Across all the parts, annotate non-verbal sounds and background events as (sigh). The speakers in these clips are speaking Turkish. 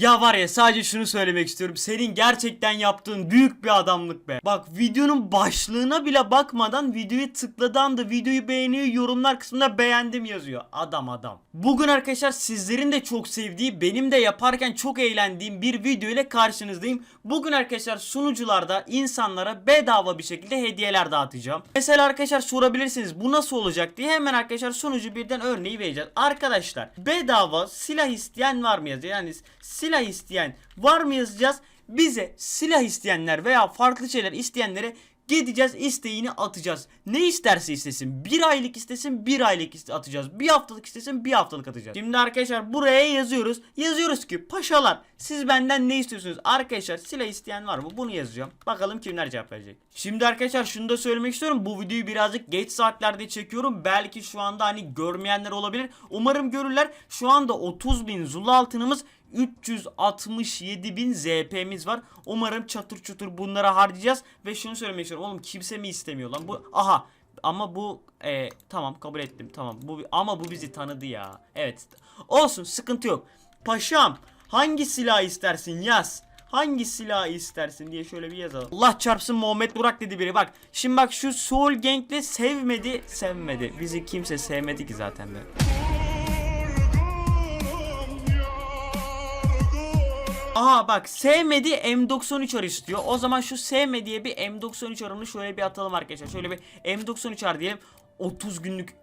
Ya var ya sadece şunu söylemek istiyorum. Senin gerçekten yaptığın büyük bir adamlık be. Bak videonun başlığına bile bakmadan videoyu tıkladığı anda videoyu beğeniyor yorumlar kısmında beğendim yazıyor. Adam adam. Bugün arkadaşlar sizlerin de çok sevdiği benim de yaparken çok eğlendiğim bir video ile karşınızdayım. Bugün arkadaşlar sunucularda insanlara bedava bir şekilde hediyeler dağıtacağım. Mesela arkadaşlar sorabilirsiniz bu nasıl olacak diye hemen arkadaşlar sunucu birden örneği vereceğiz. Arkadaşlar bedava silah isteyen var mı yazıyor. Yani silah isteyen var mı yazacağız. Bize silah isteyenler veya farklı şeyler isteyenlere Gideceğiz isteğini atacağız. Ne isterse istesin. Bir aylık istesin bir aylık atacağız. Bir haftalık istesin bir haftalık atacağız. Şimdi arkadaşlar buraya yazıyoruz. Yazıyoruz ki paşalar siz benden ne istiyorsunuz? Arkadaşlar silah isteyen var mı? Bunu yazacağım. Bakalım kimler cevap verecek. Şimdi arkadaşlar şunu da söylemek istiyorum. Bu videoyu birazcık geç saatlerde çekiyorum. Belki şu anda hani görmeyenler olabilir. Umarım görürler. Şu anda 30 bin zulu altınımız 367 bin ZP'miz var. Umarım çatır çutur bunlara harcayacağız. Ve şunu söylemek istiyorum. Oğlum kimse mi istemiyor lan? Bu aha ama bu e, tamam kabul ettim tamam bu ama bu bizi tanıdı ya evet olsun sıkıntı yok paşam hangi silah istersin yaz hangi silah istersin diye şöyle bir yazalım Allah çarpsın Muhammed Burak dedi biri bak şimdi bak şu Soul Gang'le sevmedi sevmedi bizi kimse sevmedi ki zaten be. Aha bak sevmedi M93 ar istiyor. O zaman şu sevmediye bir M93 arını şöyle bir atalım arkadaşlar. Şöyle bir M93 ar diyelim. 30 günlük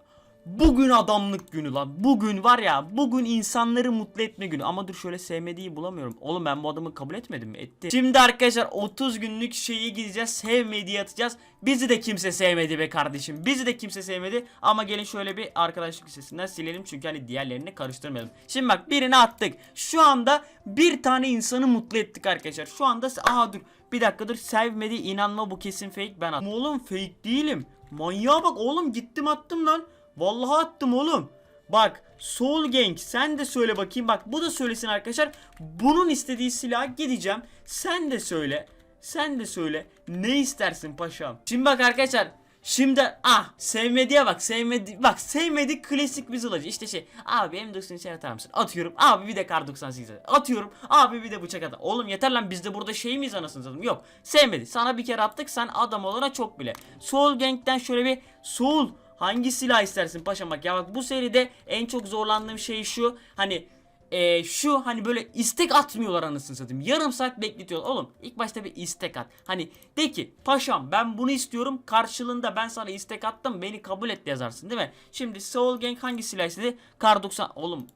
Bugün adamlık günü lan. Bugün var ya bugün insanları mutlu etme günü. Ama dur şöyle sevmediği bulamıyorum. Oğlum ben bu adamı kabul etmedim mi? Etti. Şimdi arkadaşlar 30 günlük şeyi gideceğiz. Sevmediği atacağız. Bizi de kimse sevmedi be kardeşim. Bizi de kimse sevmedi. Ama gelin şöyle bir arkadaşlık listesinden silelim. Çünkü hani diğerlerini karıştırmayalım. Şimdi bak birini attık. Şu anda bir tane insanı mutlu ettik arkadaşlar. Şu anda aha dur. Bir dakika dur sevmedi inanma bu kesin fake ben attım. Oğlum fake değilim. Manyağa bak oğlum gittim attım lan. Vallahi attım oğlum. Bak Soul Gang sen de söyle bakayım. Bak bu da söylesin arkadaşlar. Bunun istediği silah gideceğim. Sen de söyle. Sen de söyle. Ne istersin paşam? Şimdi bak arkadaşlar. Şimdi ah sevmediye bak sevmedi bak sevmedi klasik bir zılacı işte şey abi M90 şey atar mısın atıyorum abi bir de kar 98 at. atıyorum abi bir de bıçak atar oğlum yeter lan biz de burada şey miyiz anasını satayım yok sevmedi sana bir kere attık sen adam olana çok bile Soul Gang'den şöyle bir Soul Hangi silah istersin paşam bak ya bak bu seride en çok zorlandığım şey şu hani e, şu hani böyle istek atmıyorlar anasını satayım. Yarım saat bekletiyorlar. Oğlum ilk başta bir istek at. Hani de ki paşam ben bunu istiyorum. Karşılığında ben sana istek attım. Beni kabul et yazarsın değil mi? Şimdi Soul Gang hangi silah istedi? Kar 90. Oğlum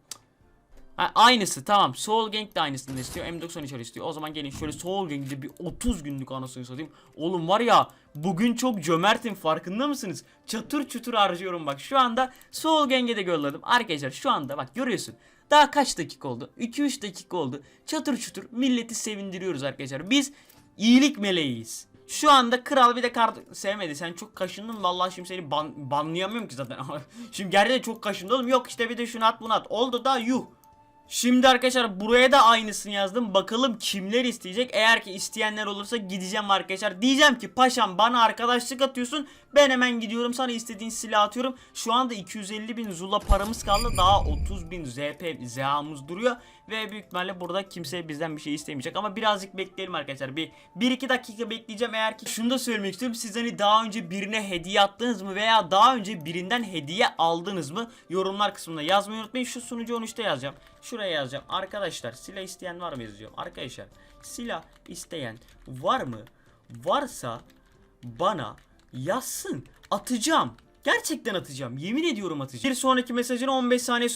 Ha, aynısı tamam. Soul Gang de aynısını istiyor. M93 istiyor. O zaman gelin şöyle Soul Gang'de bir 30 günlük anasını satayım. Oğlum var ya bugün çok cömertim farkında mısınız? Çatır çutur harcıyorum bak. Şu anda Soul Gang'e de yolladım. Arkadaşlar şu anda bak görüyorsun. Daha kaç dakika oldu? 2-3 dakika oldu. Çatır çutur milleti sevindiriyoruz arkadaşlar. Biz iyilik meleğiyiz. Şu anda kral bir de kart sevmedi. Sen çok kaşındın. Vallahi şimdi seni ban banlayamıyorum ki zaten. (laughs) şimdi gerçekten çok kaşındı oğlum. Yok işte bir de şunu at bunu at. Oldu da yuh. Şimdi arkadaşlar buraya da aynısını yazdım. Bakalım kimler isteyecek. Eğer ki isteyenler olursa gideceğim arkadaşlar. Diyeceğim ki paşam bana arkadaşlık atıyorsun. Ben hemen gidiyorum sana istediğin silah atıyorum. Şu anda 250 bin zula paramız kaldı. Daha 30 bin ZP ZA'mız duruyor. Ve büyük ihtimalle burada kimse bizden bir şey istemeyecek. Ama birazcık bekleyelim arkadaşlar. Bir 1-2 dakika bekleyeceğim. Eğer ki şunu da söylemek istiyorum. Siz hani daha önce birine hediye attınız mı? Veya daha önce birinden hediye aldınız mı? Yorumlar kısmında yazmayı unutmayın. Şu sunucu 13'te yazacağım. Şuraya yazacağım. Arkadaşlar silah isteyen var mı yazıyorum. Arkadaşlar silah isteyen var mı? Varsa bana yazsın. Atacağım. Gerçekten atacağım. Yemin ediyorum atacağım. Bir sonraki mesajına 15 saniye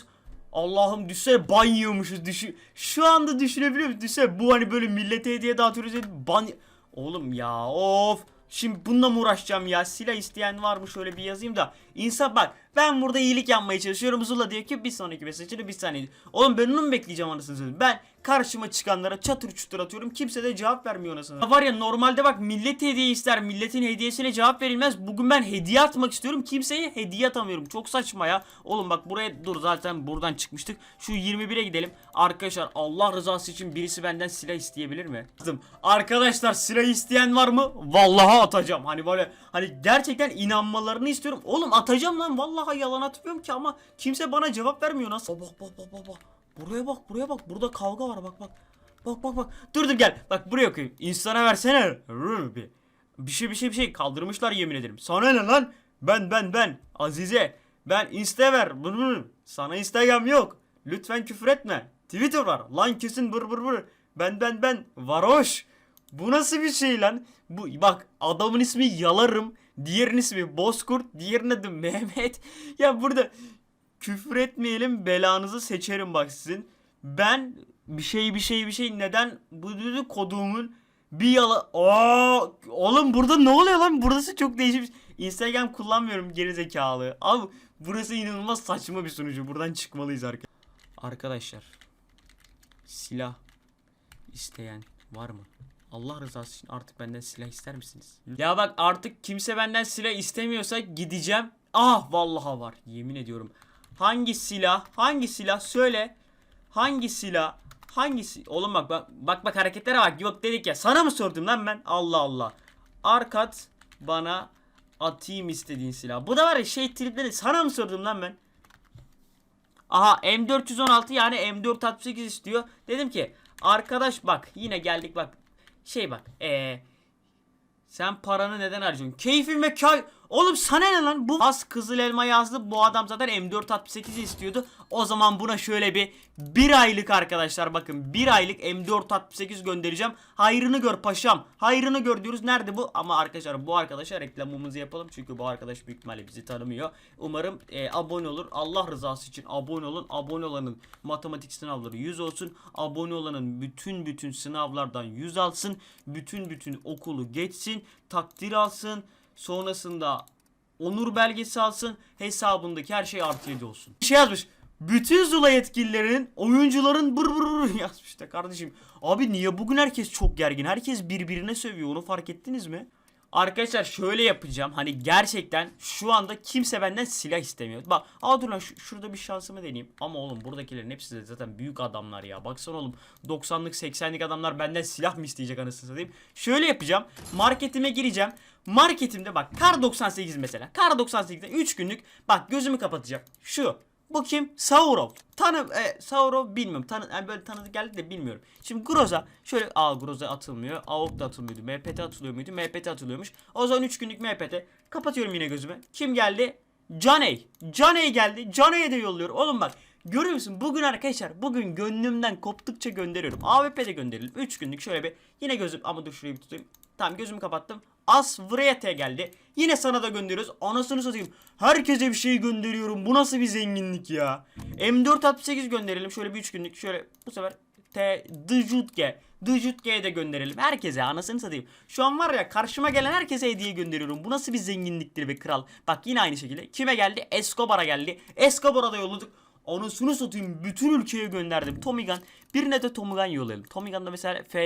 Allah'ım düşse ban yiyormuşuz. Düşü Şu anda düşünebiliyor musun? Düşse bu hani böyle millete hediye dağıtıyoruz. Ban... Oğlum ya of. Şimdi bununla mı uğraşacağım ya? Silah isteyen var mı? Şöyle bir yazayım da. İnsan bak ben burada iyilik yapmaya çalışıyorum. Zula diyor ki bir sonraki mesajını bir saniye. Oğlum ben onu mu bekleyeceğim anasını satayım? Ben karşıma çıkanlara çatır çutur atıyorum. Kimse de cevap vermiyor anasını. Var ya normalde bak millet hediye ister. Milletin hediyesine cevap verilmez. Bugün ben hediye atmak istiyorum. Kimseye hediye atamıyorum. Çok saçma ya. Oğlum bak buraya dur zaten buradan çıkmıştık. Şu 21'e gidelim. Arkadaşlar Allah rızası için birisi benden silah isteyebilir mi? Arkadaşlar silah isteyen var mı? Vallahi atacağım. Hani böyle hani gerçekten inanmalarını istiyorum. Oğlum atacağım lan. Vallahi yalan atmıyorum ki ama kimse bana cevap vermiyor nasıl? Bak bak bak bak bak. Buraya bak buraya bak. Burada kavga var bak bak. Bak bak bak. Dur dur gel. Bak buraya okuyayım. İnsana versene. Bir, şey bir şey bir şey kaldırmışlar yemin ederim. Sana ne lan? Ben ben ben. Azize. Ben insta ver. Sana instagram yok. Lütfen küfür etme. Twitter var. Lan kesin bır bır bır. Ben ben ben. Varoş. Bu nasıl bir şey lan? Bu bak adamın ismi Yalarım. Diğerinin ismi Bozkurt. Diğerinin adı Mehmet. (laughs) Ya burada küfür etmeyelim belanızı seçerim bak sizin. Ben bir şey bir şey bir şey neden bu düdü koduğumun bir yala... Aa, oğlum burada ne oluyor lan? Burası çok değişik. bir- Instagram kullanmıyorum geri zekalı. Abi burası inanılmaz saçma bir sunucu. Buradan çıkmalıyız arkadaşlar. Arkadaşlar silah isteyen var mı? Allah rızası için artık benden silah ister misiniz? Ya bak artık kimse benden silah istemiyorsa gideceğim. Ah vallahi var. Yemin ediyorum. Hangi silah? Hangi silah? Söyle. Hangi silah? Hangisi? Oğlum bak bak bak, bak hareketlere bak. Yok dedik ya. Sana mı sordum lan ben? Allah Allah. Arkat bana atayım istediğin silah. Bu da var ya şey tripleri. Sana mı sordum lan ben? Aha M416 yani M468 istiyor. Dedim ki arkadaş bak yine geldik bak. Şey bak eee sen paranı neden harcıyorsun? Keyfin ve kay... Oğlum sana ne lan? Bu az kızıl elma yazdı. Bu adam zaten M468 istiyordu. O zaman buna şöyle bir bir aylık arkadaşlar bakın bir aylık M468 göndereceğim. Hayrını gör paşam. Hayrını gör diyoruz. Nerede bu? Ama arkadaşlar bu arkadaşa reklamımızı yapalım. Çünkü bu arkadaş büyük ihtimalle bizi tanımıyor. Umarım e, abone olur. Allah rızası için abone olun. Abone olanın matematik sınavları 100 olsun. Abone olanın bütün bütün sınavlardan 100 alsın. Bütün bütün okulu geçsin. Takdir alsın. Sonrasında onur belgesi alsın. Hesabındaki her şey artı 7 olsun. Şey yazmış. Bütün Zula yetkililerinin oyuncuların bır bır bır (laughs) yazmış da kardeşim. Abi niye bugün herkes çok gergin? Herkes birbirine sövüyor. Onu fark ettiniz mi? Arkadaşlar şöyle yapacağım. Hani gerçekten şu anda kimse benden silah istemiyor. Bak aa dur lan şu- şurada bir şansımı deneyeyim. Ama oğlum buradakilerin hepsi de zaten büyük adamlar ya. Baksana oğlum 90'lık 80'lik adamlar benden silah mı isteyecek anasını satayım. Şöyle yapacağım. Marketime gireceğim. Marketimde bak kar 98 mesela. Kar 98'de 3 günlük bak gözümü kapatacağım. Şu. Bu kim? Saurov. Tanı e, Saurov bilmiyorum. Tanı yani böyle tanıdık geldi de bilmiyorum. Şimdi Groza şöyle aa Groza atılmıyor. AOK da atılmıyordu. MPT atılıyor muydu? MPT atılıyormuş. O zaman 3 günlük MPT. Kapatıyorum yine gözümü. Kim geldi? Caney. Caney geldi. Caney'e de yolluyorum. Oğlum bak Görüyor musun? Bugün arkadaşlar bugün gönlümden koptukça gönderiyorum. AWP de gönderelim. 3 günlük şöyle bir yine gözüm ama dur şurayı bir tutayım. Tamam gözümü kapattım. As Vrete geldi. Yine sana da gönderiyoruz. Anasını satayım. Herkese bir şey gönderiyorum. Bu nasıl bir zenginlik ya? M468 gönderelim. Şöyle bir 3 günlük. Şöyle bu sefer T Djutge. Djutge'ye de gönderelim. Herkese anasını satayım. Şu an var ya karşıma gelen herkese hediye gönderiyorum. Bu nasıl bir zenginliktir be kral. Bak yine aynı şekilde. Kime geldi? Escobar'a geldi. Escobar'a da yolladık. Anasını satayım bütün ülkeye gönderdim. Tomigan. Birine de Tomigan yollayalım. Tomigan'da mesela FC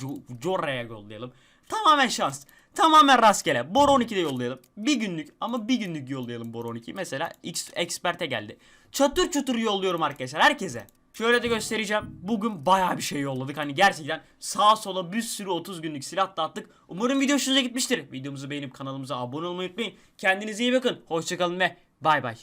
Jo- Jorre'ye yollayalım. Tamamen şans. Tamamen rastgele. Bor 12'de yollayalım. Bir günlük ama bir günlük yollayalım Bor 12. Mesela X Expert'e geldi. Çatır çatır yolluyorum arkadaşlar herkese. Şöyle de göstereceğim. Bugün bayağı bir şey yolladık. Hani gerçekten sağa sola bir sürü 30 günlük silah dağıttık. Umarım video hoşunuza gitmiştir. Videomuzu beğenip kanalımıza abone olmayı unutmayın. Kendinize iyi bakın. Hoşçakalın ve bay bay.